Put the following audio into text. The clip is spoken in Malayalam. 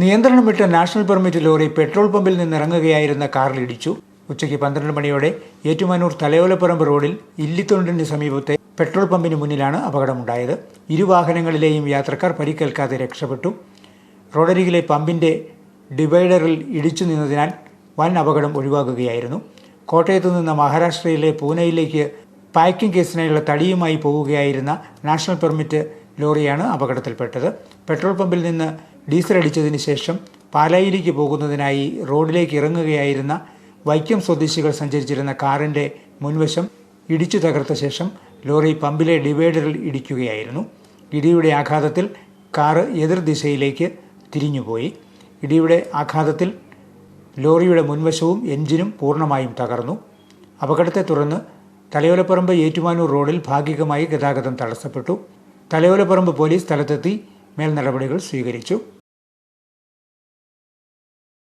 നിയന്ത്രണം വിട്ട നാഷണൽ പെർമിറ്റ് ലോറി പെട്രോൾ പമ്പിൽ നിന്ന് ഇറങ്ങുകയായിരുന്ന കാറിലിടിച്ചു. ഉച്ചയ്ക്ക് പന്ത്രണ്ട് മണിയോടെ ഏറ്റുമാനൂർ തലയോലപ്പറമ്പ് റോഡിൽ ഇല്ലിത്തൊണ്ടിന് സമീപത്തെ പെട്രോൾ പമ്പിന് മുന്നിലാണ് അപകടമുണ്ടായത്. ഇരുവാഹനങ്ങളിലെയും യാത്രക്കാർ പരിക്കേൽക്കാതെ രക്ഷപ്പെട്ടു. റോഡരികിലെ പമ്പിന്റെ ഡിവൈഡറിൽ ഇടിച്ചു നിന്നതിനാൽ വൻ അപകടം ഒഴിവാക്കുകയായിരുന്നു കോട്ടയത്തു നിന്ന് മഹാരാഷ്ട്രയിലെ പൂനെയിലേക്ക് പാക്കിംഗ് കേസിനായുള്ള തടിയുമായി പോവുകയായിരുന്ന നാഷണൽ പെർമിറ്റ് ലോറിയാണ് അപകടത്തിൽപ്പെട്ടത്. പെട്രോൾ പമ്പിൽ നിന്ന് ഡീസൽ അടിച്ചതിന് ശേഷം പാലായിലേക്ക് പോകുന്നതിനായി റോഡിലേക്ക് ഇറങ്ങുകയായിരുന്ന വൈക്കം സ്വദേശികൾ സഞ്ചരിച്ചിരുന്ന കാറിന്റെ മുൻവശം ഇടിച്ചു തകർത്ത ശേഷം ലോറി പമ്പിലെ ഡിവൈഡറിൽ ഇടിക്കുകയായിരുന്നു. ഇടിയുടെ ആഘാതത്തിൽ കാറ് എതിർദിശയിലേക്ക് തിരിഞ്ഞുപോയി. ഇടിയുടെ ആഘാതത്തിൽ ലോറിയുടെ മുൻവശവും എഞ്ചിനും പൂർണമായും തകർന്നു. അപകടത്തെ തുടർന്ന് തലയോലപ്പറമ്പ് ഏറ്റുമാനൂർ റോഡിൽ ഭാഗികമായി ഗതാഗതം തടസ്സപ്പെട്ടു. തലയോലപ്പറമ്പ് പോലീസ് സ്ഥലത്തെത്തി മേൽനടപടികൾ സ്വീകരിച്ചു.